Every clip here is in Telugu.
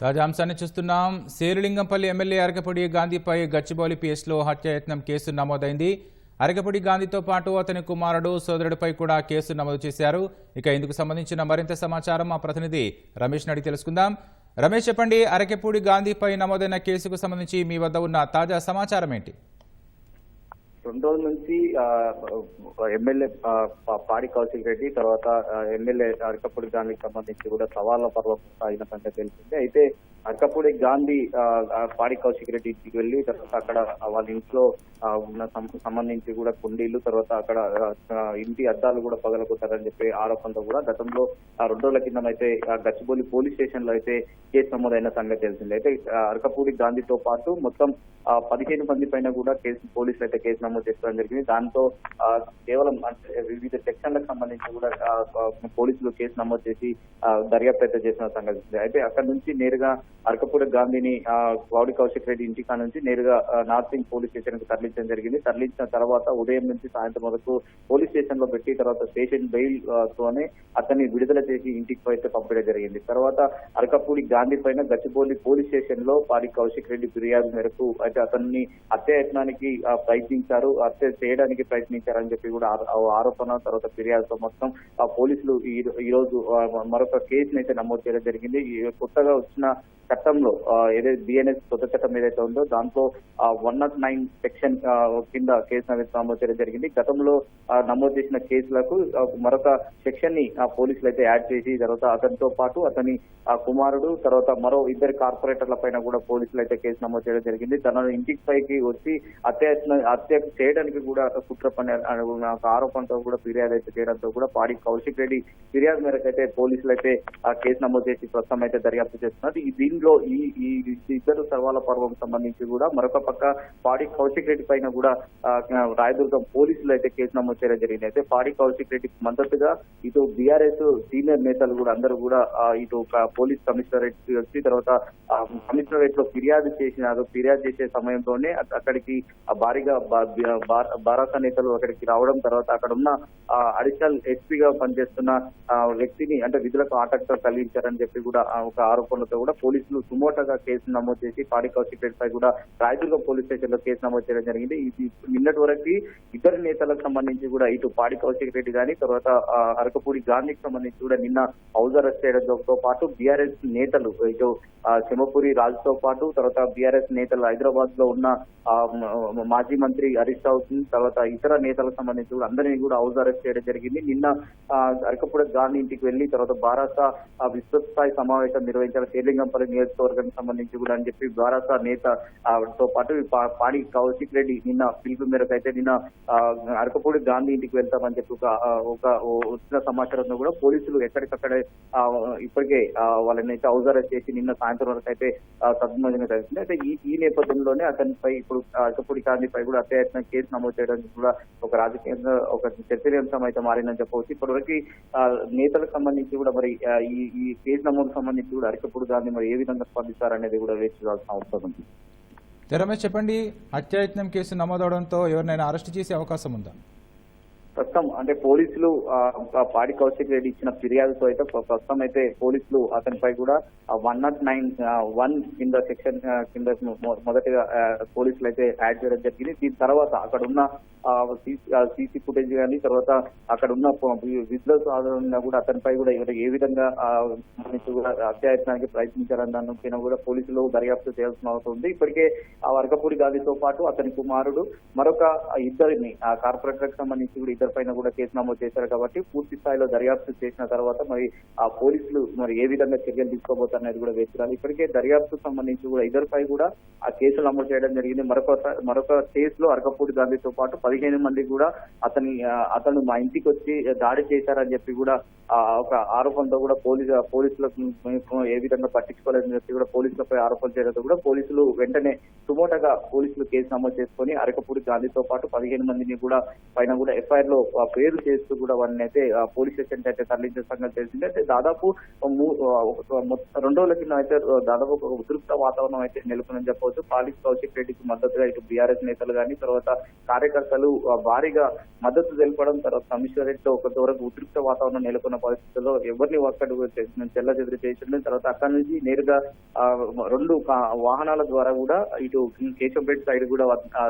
తాజా అంశాన్ని చూస్తున్నాం. శేరులింగంపల్లి ఎమ్మెల్యే అరకపొడి గాంధీపై గచ్చిబౌలి పిఎస్లో హత్యాయత్నం కేసు నమోదైంది. అరకపొడి గాంధీతో పాటు అతని కుమారుడు సోదరుడిపై కూడా కేసు నమోదు చేశారు. ఇక ఇందుకు సంబంధించిన మరింత సమాచారం మా ప్రతినిధి రమేష్ అడిగి తెలుసుకుందాం. రమేష్ చెప్పండి అరకెపూడి గాంధీపై నమోదైన కేసుకు సంబంధించి మీ వద్ద ఉన్న తాజా సమాచారం ఏంటి? రెండు రోజుల నుంచి ఎమ్మెల్యే పా- పాడి కౌశిక్ రెడ్డి తర్వాత ఎమ్మెల్యే అరకపూడి గాంధీకి సంబంధించి కూడా సవాళ్ళ పర్వం సాగిన సంగతి అయితే అరకపూడి గాంధీ పాడి కౌశిక్ రెడ్డి ఇంటికి వెళ్ళి తర్వాత అక్కడ వాళ్ళ ఇంట్లో ఉన్న సం- సంబంధించి కూడా కుండీలు తర్వాత అక్కడ ఇంటి అద్దాలు కూడా పగలగొట్టారని చెప్పి ఆరోపణతో కూడా గతంలో ఆ రెండు రోజుల కింద అయితే గచ్చిబౌలి పోలీస్ స్టేషన్లో అయితే కేసు నమోదైన సంగతి తెలిసింది. అయితే అరకపూడి గాంధీతో పాటు మొత్తం పదిహేను మంది పైన కూడా కేసు పోలీసులు అయితే కేసు నమోదు చేసుకోవడం జరిగింది. దాంతో కేవలం వివిధ సెక్షన్లకు సంబంధించి కూడా పోలీసులు కేసు నమోదు చేసి దర్యాప్తు అయితే చేసిన సంగతి. అయితే అక్కడ నుంచి నేరుగా అరకపూడి గాంధీని గౌడి కౌశిక్ రెడ్డి ఇంటి నుంచి నేరుగా నార్త్ సింగ్ పోలీస్ స్టేషన్కు తరలించడం జరిగింది. తరలించిన తర్వాత ఉదయం నుంచి సాయంత్రం వరకు పోలీస్ స్టేషన్లో పెట్టి తర్వాత స్టేషన్ బెయిల్ తోనే అతన్ని విడుదల చేసి ఇంటికి అయితే పంపడం జరిగింది. తర్వాత అరకపూడి గాంధీ పైన గచ్చిబౌలి పోలీస్ స్టేషన్లో పాడి కౌశిక్ రెడ్డి ఫిర్యాదు మేరకు అయితే అతన్ని హత్యాయత్నానికి ప్రయత్నించారు. చేశారు హత్య చేయడానికి ప్రయత్నించారని చెప్పి కూడా ఆ ఆరోపణ తర్వాత ఫిర్యాదుతో మొత్తం ఆ పోలీసులు ఈ రోజు మరొక కేసును అయితే నమోదు చేయడం జరిగింది. ఈ కొత్తగా వచ్చిన చట్టంలో ఏదైతే బిఎన్ఎస్ కొత్త చట్టం ఏదైతే ఉందో దాంట్లో వన్ నాట్ నైన్ సెక్షన్ కింద కేసు నమోదు నమోదు చేయడం జరిగింది. గతంలో నమోదు చేసిన కేసులకు మరొక సెక్షన్ని ఆ, పోలీసులు అయితే యాడ్ చేసి తర్వాత అతనితో పాటు అతని ఆ, కుమారుడు తర్వాత మరో ఇద్దరు కార్పొరేటర్ల పైన కూడా పోలీసులు అయితే కేసు నమోదు చేయడం జరిగింది. తన ఇంటికి పైకి వచ్చి హత్య హత్య చేయడానికి కూడా కుట్ర పని ఆరోపణతో కూడా ఫిర్యాదు అయితే చేయడంతో కూడా పాడి కౌశిక్ రెడ్డి ఫిర్యాదు మేరకు అయితే పోలీసులు అయితే ఆ కేసు నమోదు చేసి ప్రస్తుతం అయితే దర్యాప్తు చేస్తున్నారు. ఈ దీనిలో ఈ ఈ ఇద్దరు సర్వాల పర్వం సంబంధించి కూడా మరొక పక్క పాడి కౌశిక్ రెడ్డి పైన కూడా రాయదుర్గం పోలీసులు అయితే కేసు నమోదు చేయడం జరిగింది. అయితే పాడి కౌశిక్ రెడ్డికి మద్దతుగా ఇటు బీఆర్ఎస్ సీనియర్ నేతలు కూడా అందరూ కూడా ఇటు ఒక పోలీస్ కమిషనరేట్కి వచ్చి తర్వాత కమిషనరేట్లో ఫిర్యాదు చేసినారు ఫిర్యాదు చేసే సమయంలోనే అక్కడికి భారీగా బా- భారత నేతలు అక్కడికి రావడం తర్వాత అక్కడ ఉన్న అడిషనల్ ఎస్పీగా పనిచేస్తున్న వ్యక్తిని అంటే విధులకు ఆటంకం కలిగించారని చెప్పి కూడా ఒక ఆరోపణలతో కూడా పోలీసులు సుమోటగా కేసు నమోదు చేసి పాడి కౌశిక్ రెడ్డి పై కూడా రాయదుర్గం పోలీస్ స్టేషన్లో కేసు నమోదు చేయడం జరిగింది. ఇది నిన్నటి వరకు ఇద్దరు నేతలకు సంబంధించి కూడా ఇటు పాడి కౌశిక్ రెడ్డి గాని తర్వాత అరకపూడి గాంధీకి సంబంధించి కూడా నిన్న హౌస్ అరెస్ట్ చేయడంతో పాటు బీఆర్ఎస్ నేతలు ఇటు ఆ, చెమపూరి రాజుతో పాటు తర్వాత బీఆర్ఎస్ నేతలు హైదరాబాద్లో ఉన్న మాజీ మంత్రి అరెస్ట్ అవుతుంది. తర్వాత ఇతర నేతలకు సంబంధించి కూడా అందరినీ కూడా హౌస్ అరెస్ట్ చేయడం జరిగింది. నిన్న అరకపూడి గాంధీ ఇంటికి వెళ్ళి తర్వాత భారత ఆ, సమావేశం నిర్వహించారు. శ్రీలింగంపల్లి నియోజకవర్గానికి సంబంధించి కూడా అని చెప్పి భారత నేత తో పాటు పా- పాడి కౌశిక్ రెడ్డి నిన్న పిలుపు మేరకు అయితే నిన్న అరకపూడి గాంధీ ఇంటికి వెళ్తామని చెప్పి ఒక ఒక వచ్చిన సమాచారంతో కూడా పోలీసులు ఎక్కడికక్కడే ఇప్పటికే వాళ్ళని అయితే హౌస్ అరెస్ట్ చేసి నిన్న సాయంత్రం వరకు అయితే సద్మోజంగా జరిగింది. అయితే ఈ ఈ నేపథ్యంలోనే అతనిపై ఇప్పుడు అరకపూడి గాంధీపై కూడా అత్యాయత్న కేసు నమోదు చేయడానికి కూడా ఒక రాజకీయంగా ఒక చర్చనీయాంశం అయితే మారిందని చెప్పవచ్చు. ఇప్పటివరకు నేతలకు సంబంధించి కూడా మరి ఈ ఈ కేసు నమోదు సంబంధించి కూడా అరికప్పుడు దాన్ని మరి ఏ విధంగా స్పందిస్తారనేది కూడా వేచి చూడాల్సిన అవసరం ఉంది. రమేష్ చెప్పండి. హత్యాయత్నం కేసు నమోదవడంతో ఎవరినైనా అరెస్ట్ చేసే అవకాశం ఉందా? ప్రస్తుతం అంటే పోలీసులు పాడి కౌశిక్ రెడ్డి ఇచ్చిన ఫిర్యాదుతో అయితే ప్రస్తుతం అయితే పోలీసులు అతనిపై కూడా వన్ నాట్ నైన్ వన్ కింద సెక్షన్ కింద మొదటిగా పోలీసులు అయితే యాడ్ చేయడం జరిగింది. దీని తర్వాత అక్కడ ఉన్న సీసీ ఫుటేజ్ కానీ తర్వాత అక్కడ ఉన్న విజిలెన్స్ ఆధారంగా కూడా అతనిపై కూడా ఏ విధంగా కూడా అత్యాయత్నానికి ప్రయత్నించారని దాని పైన కూడా పోలీసులు దర్యాప్తు చేయాల్సిన అవసరం ఉంది. ఇప్పటికే ఆ వర్గపూడి గాలితో పాటు అతని కుమారుడు మరొక ఇద్దరిని ఆ కార్పొరేటర్కి సంబంధించి కూడా ఇద్దరు పైన కూడా కేసు నమోదు చేశారు కాబట్టి పూర్తి స్థాయిలో దర్యాప్తు చేసిన తర్వాత మరి ఆ పోలీసులు మరి ఏ విధంగా చర్యలు తీసుకోబోతున్నది కూడా వేస్తున్నారు. ఇప్పటికే దర్యాప్తు సంబంధించి కూడా ఇద్దరిపై కూడా ఆ కేసులు అమలు చేయడం జరిగింది. మరొక మరొక కేసులో అరకపూడి గాంధీతో పాటు పదిహేను మంది కూడా అతని అతను మా ఇంటికి వచ్చి దాడి చేశారని చెప్పి కూడా ఆ, ఒక ఆరోపణతో కూడా పోలీసు పోలీసులకు ఏ విధంగా పట్టించుకోలేదని చెప్పి కూడా పోలీసులపై ఆరోపణ చేయడంతో కూడా పోలీసులు వెంటనే సుమోటగా పోలీసులు కేసు నమోదు చేసుకొని అరకపూడి గాంధీతో పాటు పదిహేను మందిని కూడా పైన కూడా ఎఫ్ఐఆర్లో పేరుతో ఆ, పేరు చేస్తూ కూడా వారిని అయితే ఆ, పోలీస్ స్టేషన్ అయితే తరలించిన సంగతి తెలిసింది. అయితే దాదాపు మొత్తం రెండు రోజుల కింద అయితే దాదాపు ఒక ఉద్రిక్త వాతావరణం అయితే నెలకొని చెప్పవచ్చు. పాలిస్ కౌశిక్ రెడ్డికి మద్దతుగా ఇటు బీఆర్ఎస్ నేతలు కానీ తర్వాత కార్యకర్తలు భారీగా మద్దతు తెలపడం తర్వాత కమిషనరేట్ రెడ్డితో ఒక వరకు ఉద్రిక్త వాతావరణం నెలకొన్న పరిస్థితుల్లో ఎవరిని ఒక్కడు చెల్ల చెదిరి చేసిండు. తర్వాత అక్కడి నుంచి నేరుగా రెండు వాహనాల ద్వారా కూడా ఇటు కేశంపేట సైడ్ కూడా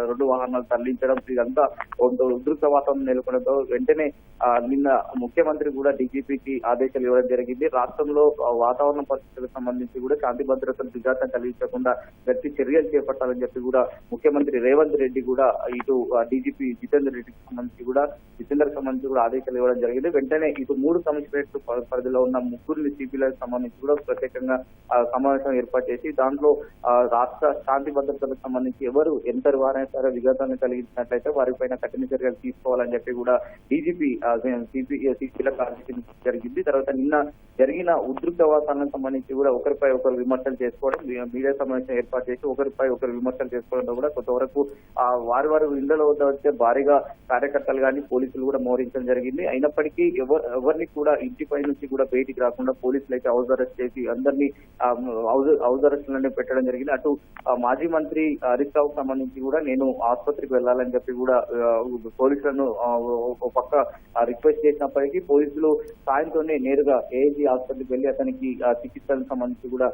రెండు వాహనాలు తరలించడం ఇదంతా కొంత వాతావరణం వాతావరణం నెలకొనడంతో వెంటనే నిన్న ముఖ్యమంత్రి కూడా డీజీపీకి ఆదేశాలు ఇవ్వడం జరిగింది. రాష్ట్రంలో వాతావరణ పరిస్థితులకు సంబంధించి కూడా శాంతి భద్రతలు విఘాతం కలిగించకుండా గట్టి చర్యలు చేపట్టాలని చెప్పి కూడా ముఖ్యమంత్రి రేవంత్ రెడ్డి కూడా ఇటు డీజీపీ జితేందర్ రెడ్డికి సంబంధించి కూడా జితేందర్ సంబంధించి కూడా ఆదేశాలు ఇవ్వడం జరిగింది. వెంటనే ఇటు మూడు కమిషనరేట్ పరిధిలో ఉన్న ముగ్గురిని సిపిలకు సంబంధించి కూడా ప్రత్యేకంగా సమావేశం ఏర్పాటు చేసి దాంట్లో రాష్ట్ర శాంతి భద్రతలకు సంబంధించి ఎవరు ఎంతటి వారైనా సరే విఘాతాన్ని కలిగించినట్లయితే వారిపైన కఠిన చర్యలు తీసుకోవాలని చెప్పి కూడా డీజీపీ సిపి సిపిలకు జరిగింది. తర్వాత నిన్న జరిగిన ఉద్రిక్త వాతావరణం సంబంధించి కూడా ఒకరిపై ఒకరు విమర్శలు చేసుకోవడం మీడియా సమావేశం ఏర్పాటు చేసి ఒకరిపై ఒకరు విమర్శలు చేసుకోవడంతో కూడా కొంతవరకు ఆ వారి వారి ఇళ్ళలో వద్ద వచ్చే భారీగా కార్యకర్తలు కానీ పోలీసులు కూడా మోహరించడం జరిగింది. అయినప్పటికీ ఎవరు ఎవరిని కూడా ఇంటిపై నుంచి కూడా బయటికి రాకుండా పోలీసులు అయితే హౌస్ అరెస్ట్ చేసి అందరినీ హౌస్ హౌస్ పెట్టడం జరిగింది. అటు ఆ, మాజీ మంత్రి హరీష్ రావుకు సంబంధించి కూడా నేను ఆసుపత్రికి వెళ్ళాలని చెప్పి కూడా పోలీసులను ఒక పక్క రిక్వెస్ట్ చేసినప్పటికీ పోలీసులు సాయంతోనే నేరుగా ఏఐజీ హాస్పిటల్కి వెళ్ళి అతనికి ఆ, చికిత్సలకు సంబంధించి కూడా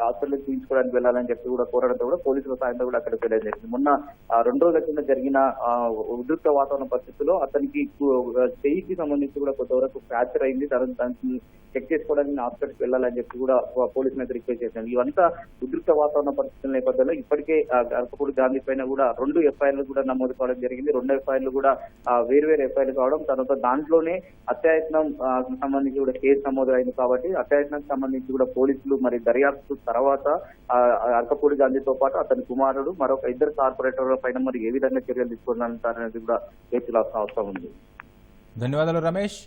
హాస్పిటల్కి తీసుకోవడానికి వెళ్ళాలని చెప్పి కూడా కోరడంతో కూడా పోలీసుల సాయంతో కూడా అక్కడికి వెళ్ళడం జరిగింది. మొన్న రెండు రోజుల కింద జరిగిన ఉదృత ఉద్రిక్త వాతావరణ పరిస్థితుల్లో అతనికి చెయ్యికి సంబంధించి కూడా కొంతవరకు ఫ్రాక్చర్ అయింది. తర్వాత చెక్ చేసుకోవడానికి హాస్పిటల్కి వెళ్ళాలని చెప్పి కూడా పోలీసులు అయితే రిక్వెస్ట్ చేశాను ఇవంతా ఉద్రిక్త వాతావరణ పరిస్థితుల నేపథ్యంలో ఇప్పటికే అరకపూడి గాంధీ పైన కూడా రెండు ఎఫ్ఐఆర్లు కూడా నమోదు కావడం జరిగింది. రెండు ఎఫ్ఐఆర్లు కూడా వేర్వేరు ఎఫ్ఐఆర్లు కావడం తర్వాత దాంట్లోనే అత్యాయత్నం సంబంధించి కూడా కేసు నమోదు అయింది కాబట్టి అత్యాయత్నం సంబంధించి కూడా పోలీసులు మరి దర్యాప్తు తర్వాత అర్కపూడి అరకపూడి గాంధీతో పాటు అతని కుమారుడు మరొక ఇద్దరు కార్పొరేటర్ల పైన మరి ఏ విధంగా చర్యలు తీసుకున్నారనేది కూడా వేచి అవసరం ఉంది. ధన్యవాదాలు రమేష్.